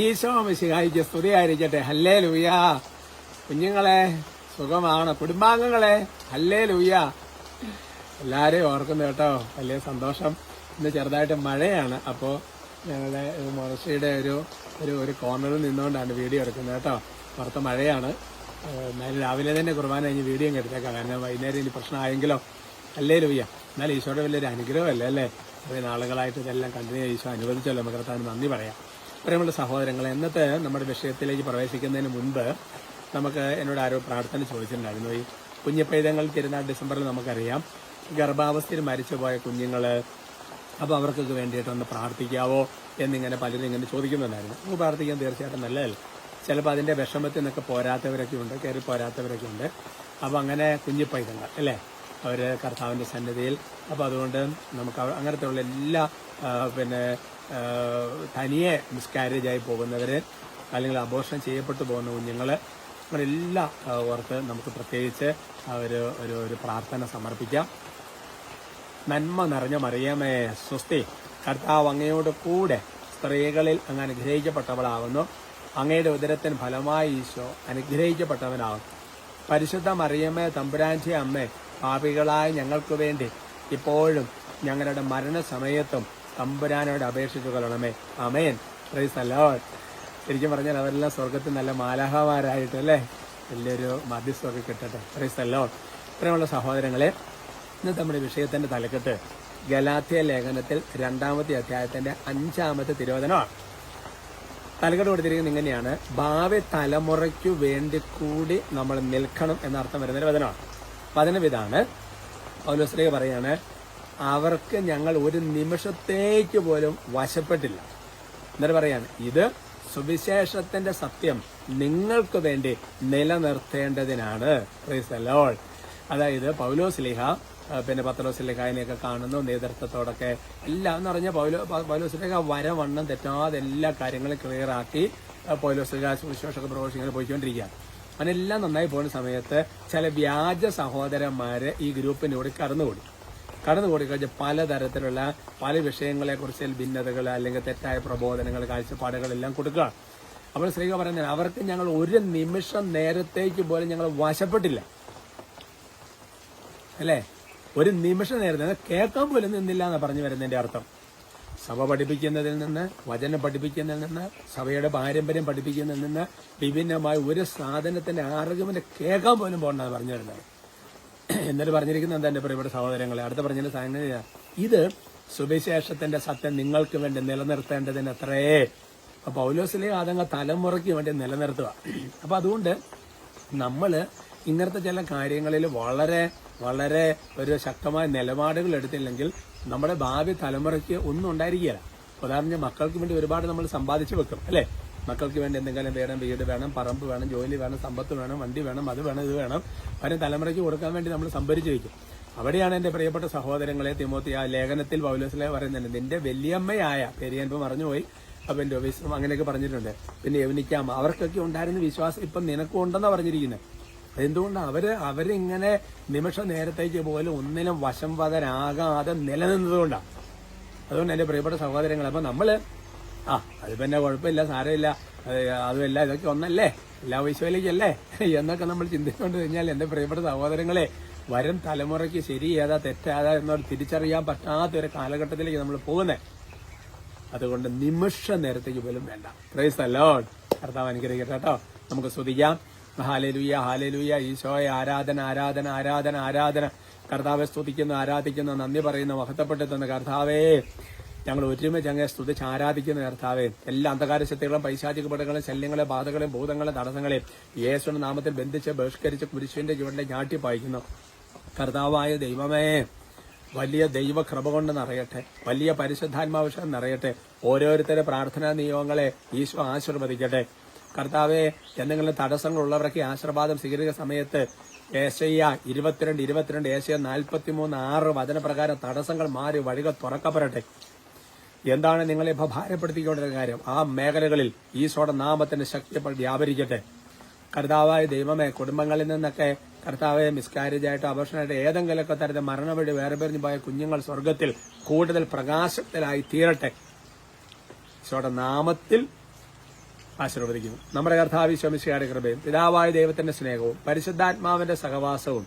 ഈശോ മിശിഹായിക്ക് സ്തുതിയായിരിക്കട്ടെ. ഹല്ലേ ലൂയ കുഞ്ഞുങ്ങളെ സുഖമാണ്. കുടുംബാംഗങ്ങളെ ഹല്ലേ ലൂയ എല്ലാരെയും ഓർക്കുന്നു കേട്ടോ. വലിയ സന്തോഷം. ഇന്ന് ചെറുതായിട്ട് മഴയാണ്. അപ്പോൾ ഞങ്ങളുടെ മുറശ്ശിയുടെ ഒരു ഒരു ഒരു കോർണറിൽ നിന്നുകൊണ്ടാണ് വീഡിയോ എടുക്കുന്നത് കേട്ടോ. പുറത്ത് മഴയാണ്. എന്നാലും രാവിലെ തന്നെ കുർബാന കഴിഞ്ഞ് വീഡിയോ എടുത്തേക്കാം. കാരണം വൈകുന്നേരം ഇനി പ്രശ്നമായെങ്കിലോ. അല്ലേ ലൂയ്യ എന്നാലും ഈശോയുടെ വലിയൊരു അനുഗ്രഹമല്ലേ അല്ലേ? കുറേ നാളുകളായിട്ട് ഇതെല്ലാം കണ്ടിന്യൂ ഈശോ അനുവദിച്ചല്ലോ. നമുക്ക് നന്ദി പറയാം. പ്രിയമുള്ള സഹോദരങ്ങൾ ഇന്നത്തെ നമ്മുടെ വിഷയത്തിലേക്ക് പ്രവേശിക്കുന്നതിന് മുൻപ് നമുക്ക് എന്നോട് ആരോ പ്രാർത്ഥന ചോദിച്ചിട്ടുണ്ടായിരുന്നു. ഈ കുഞ്ഞിപ്പൈതങ്ങൾ തിരുനാൾ ഡിസംബറിൽ നമുക്കറിയാം. ഗർഭാവസ്ഥയിൽ മരിച്ചുപോയ കുഞ്ഞുങ്ങൾ അപ്പോൾ അവർക്കൊക്കെ വേണ്ടിയിട്ടൊന്ന് പ്രാർത്ഥിക്കാവോ എന്നിങ്ങനെ പലരും ഇങ്ങനെ ചോദിക്കുന്നുണ്ടായിരുന്നു. നമുക്ക് പ്രാർത്ഥിക്കാൻ തീർച്ചയായിട്ടും നല്ലതല്ല? ചിലപ്പോൾ അതിന്റെ വിഷമത്തിൽ നിന്നൊക്കെ പോരാത്തവരൊക്കെ ഉണ്ട് കയറി പോരാത്തവരൊക്കെ ഉണ്ട്. അപ്പോൾ അങ്ങനെ കുഞ്ഞിപ്പൈതങ്ങൾ അല്ലേ? അവർ കർത്താവിന്റെ സന്നദ്ധയിൽ അപ്പോൾ അതുകൊണ്ട് നമുക്ക് അങ്ങനത്തെയുള്ള എല്ലാ പിന്നെ തനിയെ മിസ്കാരേജ് ആയി പോകുന്നവർ അല്ലെങ്കിൽ അബോർഷൻ ചെയ്യപ്പെട്ടു പോകുന്ന കുഞ്ഞുങ്ങൾ അങ്ങനെ എല്ലാ ആ, ഓർത്ത് നമുക്ക് പ്രത്യേകിച്ച് ഒരു ഒരു ഒരു പ്രാർത്ഥന സമർപ്പിക്കാം. നന്മ നിറഞ്ഞ മറിയമേ സ്വസ്തി. കർത്താവ് അങ്ങയോട് കൂടെ സ്ത്രീകളിൽ അങ്ങ് അനുഗ്രഹിക്കപ്പെട്ടവളാകുന്നു. അങ്ങയുടെ ഉദരത്തിന് ഫലമായി ഈശോ അനുഗ്രഹിക്കപ്പെട്ടവനാകും പരിശുദ്ധ മറിയമ്മേ തമ്പുരാഞ്ചി അമ്മേ പാപികളായ ഞങ്ങൾക്ക് വേണ്ടി ഇപ്പോഴും ഞങ്ങളുടെ മരണസമയത്തും തമ്പുരാനോട് അപേക്ഷിച്ചു കൊള്ളണമേ. അമേൻ പ്രൈസ് അലോട്ട് ശരിക്കും പറഞ്ഞാൽ അവരെല്ലാം സ്വർഗത്തിൽ നല്ല മാലാഹമാരായിട്ട് അല്ലേ വലിയൊരു മധ്യസ്ഥമൊക്കെ കിട്ടട്ടെ. പ്രൈസ് അലോട്ട് ഇത്രയുള്ള സഹോദരങ്ങളെ ഇന്ന് നമ്മുടെ വിഷയത്തിന്റെ തലക്കെട്ട് ഗലാത്തിയ ലേഖനത്തിൽ രണ്ടാമത്തെ അധ്യായത്തിന്റെ അഞ്ചാമത്തെ തിരോധനമാണ് തലക്കെട്ട് കൊടുത്തിരിക്കുന്നത് ഇങ്ങനെയാണ്. ഭാവി തലമുറയ്ക്കു വേണ്ടി കൂടി നമ്മൾ നിൽക്കണം എന്നർത്ഥം വരുന്ന വചനമാണ്. വചനം ഇതാണ് പൗലോസ്ലിക പറയാണ് അവർക്ക് ഞങ്ങൾ ഒരു നിമിഷത്തേക്ക് പോലും വശപ്പെട്ടില്ല. എന്നിട്ട് പറയാണ് ഇത് സുവിശേഷത്തിന്റെ സത്യം നിങ്ങൾക്ക് വേണ്ടി നിലനിർത്തേണ്ടതിനാണ്. അതായത് പൗലോസ്ലിഹ പിന്നെ പത്രോസ്ലിഹായനെയൊക്കെ കാണുന്നു നേതൃത്വത്തോടൊക്കെ എല്ലാം എന്ന് പറഞ്ഞാൽ പൗലോ പ- പൗലോസ്ലിഹ വരവണ്ണം തെറ്റാതെ എല്ലാ കാര്യങ്ങളും ക്ലിയറാക്കി ആ, പൗലോസ്ലിഹ സുവിശേഷക പ്രഘോഷിങ്ങനെ പോയിക്കൊണ്ടിരിക്കുകയാണ് അതിനെല്ലാം നന്നായി പോകുന്ന സമയത്ത് ചില വ്യാജ സഹോദരന്മാര് ഈ ഗ്രൂപ്പിനോട് കടന്നുകൂടി കടന്നുകൂടി. കഴിഞ്ഞ പലതരത്തിലുള്ള പല വിഷയങ്ങളെ കുറിച്ച് ഭിന്നതകൾ അല്ലെങ്കിൽ തെറ്റായ പ്രബോധനങ്ങൾ കാഴ്ചപ്പാടുകളെല്ലാം കൊടുക്കുക അപ്പോൾ സ്ത്രീകൾ പറയുന്നത് അവർക്ക് ഞങ്ങൾ ഒരു നിമിഷം നേരത്തേക്ക് പോലും ഞങ്ങൾ വശപ്പെട്ടില്ല. അല്ലേ? ഒരു നിമിഷം നേരത്തെ. കേൾക്കാൻ പോലും നിന്നില്ല എന്ന് പറഞ്ഞു വരുന്നതിന്റെ അർത്ഥം. സഭ പഠിപ്പിക്കുന്നതിൽ നിന്ന് വചനം പഠിപ്പിക്കുന്നതിൽ നിന്ന് സഭയുടെ പാരമ്പര്യം പഠിപ്പിക്കുന്നതിൽ നിന്ന് വിഭിന്നമായ ഒരു സാധനത്തിന്റെ ആർഗ്യുമെന്റ് കേൾക്കാൻ പോലും പോകണ്ടെന്ന് പറഞ്ഞിരുന്നത് എന്നിട്ട് പറഞ്ഞിരിക്കുന്നത് എന്താ എന്റെ പ്രിയപ്പെട്ട സഹോദരങ്ങളെ? അടുത്ത പറഞ്ഞ സംഗതിയാ ഇത് സുവിശേഷത്തിന്റെ സത്യം നിങ്ങൾക്ക് വേണ്ടി നിലനിർത്തേണ്ടതിന് അത്രേ. അപ്പൊ പൗലോസിലെ അതങ്ങ് തലമുറയ്ക്ക് വേണ്ടി നിലനിർത്തുക. അപ്പൊ അതുകൊണ്ട് നമ്മൾ ഇങ്ങനത്തെ ചില കാര്യങ്ങളിൽ വളരെ വളരെ ഒരു ശക്തമായ നിലപാടുകൾ എടുത്തില്ലെങ്കിൽ നമ്മുടെ ഭാവി തലമുറയ്ക്ക് ഒന്നും ഉണ്ടായിരിക്കില്ല ഉദാഹരണം മക്കൾക്ക് വേണ്ടി ഒരുപാട് നമ്മൾ സമ്പാദിച്ചു വെക്കും അല്ലേ? മക്കൾക്ക് വേണ്ടി എന്തെങ്കിലും വേണം വീട് വേണം പറമ്പ് വേണം ജോലി വേണം സമ്പത്ത് വേണം വണ്ടി വേണം അത് വേണം ഇത് വേണം. വരും തലമുറയ്ക്ക് കൊടുക്കാൻ വേണ്ടി നമ്മൾ സംഭരിച്ചു വയ്ക്കും അവിടെയാണ് എന്റെ പ്രിയപ്പെട്ട സഹോദരങ്ങളെ തിമോത്തി ആ ലേഖനത്തിൽ പൗലോസിലെ പറയുന്നുണ്ട് നിന്റെ വലിയമ്മയായ പേര് ഞാൻ ഇപ്പൊ എന്റെ അപ്പൊ എന്റെ ഓഫീസും അങ്ങനെയൊക്കെ പറഞ്ഞിട്ടുണ്ട്. പിന്നെ യവനിക്കാമ അവർക്കൊക്കെ ഉണ്ടായിരുന്ന വിശ്വാസം ഇപ്പം നിനക്കും ഉണ്ടെന്നാണ് പറഞ്ഞിരിക്കുന്നത് എന്തുകൊണ്ട്? അവർ അവരിങ്ങനെ നിമിഷ നേരത്തേക്ക് പോലും ഒന്നിനും വശം വശംവദനാകാതെ നിലനിന്നതുകൊണ്ടാണ് അതുകൊണ്ട് എന്റെ പ്രിയപ്പെട്ട സഹോദരങ്ങൾ അപ്പൊ നമ്മൾ ആ അത് പിന്നെ കുഴപ്പമില്ല സാരമില്ല അത് അതുമല്ല ഇതൊക്കെ ഒന്നല്ലേ? എല്ലാ വൈശ്വലിക്കല്ലേ എന്നൊക്കെ നമ്മൾ ചിന്തിച്ചുകൊണ്ട് കഴിഞ്ഞാൽ എന്റെ പ്രിയപ്പെട്ട സഹോദരങ്ങളെ വരും തലമുറയ്ക്ക് ശരി ഏതാ തെറ്റാതാ എന്നൊരു തിരിച്ചറിയാൻ പറ്റാത്ത ഒരു കാലഘട്ടത്തിലേക്ക് നമ്മൾ പോകുന്നത് അതുകൊണ്ട് നിമിഷ നേരത്തേക്ക് പോലും വേണ്ട. പ്രൈസ് അല്ലോ കർത്താവ് അനുഗ്രഹിക്കട്ടെ കേട്ടോ. നമുക്ക് സ്തുതിക്കാം. ഹാലേലുയ ഹാലലുയ ഈശോയെ ആരാധന ആരാധന ആരാധന ആരാധന. കർത്താവെ സ്തുതിക്കുന്നു ആരാധിക്കുന്നു നന്ദി പറയുന്നു മഹത്വപ്പെട്ടെത്തുന്ന കർത്താവേ. ഞങ്ങൾ ഒരുമിച്ച് അങ്ങനെ സ്തുതിച്ച് ആരാധിക്കുന്ന കർത്താവേ. എല്ലാ അന്ധകാര ശക്തികളും പൈശാചിക പടങ്ങളും ശല്യങ്ങളെ ബാധകളെ ഭൂതങ്ങളെ തടസ്സങ്ങളെ യേശുവിന്റെ നാമത്തിൽ ബന്ധിച്ച് ബഹിഷ്കരിച്ച് കുരിശുവിന്റെ ജീവനെ ഞാട്ടി പായിക്കുന്നു കർത്താവായ ദൈവമേ വലിയ ദൈവകൃപ കൊണ്ട് നിറയട്ടെ. വലിയ പരിശുദ്ധാത്മാവശ്യം നിറയട്ടെ. ഓരോരുത്തരുടെ പ്രാർത്ഥനാ നിയോഗങ്ങളെ ഈശോ ആശീർവദിക്കട്ടെ. കർത്താവെ എന്തെങ്കിലും തടസ്സങ്ങളുള്ളവരൊക്കെ ആശീർവാദം സ്വീകരിക്കുന്ന സമയത്ത് ഏശയ്യ ഇരുപത്തിരണ്ട് ഇരുപത്തിരണ്ട് ഏശയ നാൽപ്പത്തിമൂന്ന് ആറ് വചനപ്രകാരം തടസ്സങ്ങൾ മാറി വഴികൾ തുറക്കപ്പെടട്ടെ. എന്താണ് നിങ്ങളെ ഇപ്പൊ ഭാരപ്പെടുത്തിക്കൊണ്ടിരുന്ന കാര്യം? ആ മേഖലകളിൽ ഈശോയുടെ നാമത്തിന്റെ ശക്തി വ്യാപരിക്കട്ടെ. കർത്താവായ ദൈവമേ കുടുംബങ്ങളിൽ നിന്നൊക്കെ കർത്താവെ മിസ്കാരേജ് ആയിട്ടോ അപർഷനായിട്ടോ ഏതെങ്കിലുമൊക്കെ തരത്തിൽ മരണവഴി പേരിഞ്ഞു പോയ കുഞ്ഞുങ്ങൾ സ്വർഗത്തിൽ കൂടുതൽ പ്രകാശത്തിലായി തീരട്ടെ. ഈശോയുടെ നാമത്തിൽ ആശീർവദിക്കുന്നു. നമ്മുടെ കർത്താവി ശമിശയുടെ കൃപയും പിതാവായ ദൈവത്തിന്റെ സ്നേഹവും പരിശുദ്ധാത്മാവിന്റെ സഹവാസവും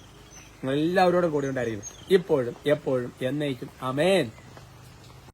എല്ലാവരോടും കൂടി ഉണ്ടായിരിക്കും ഇപ്പോഴും എപ്പോഴും എന്നേക്കും. അമേൻ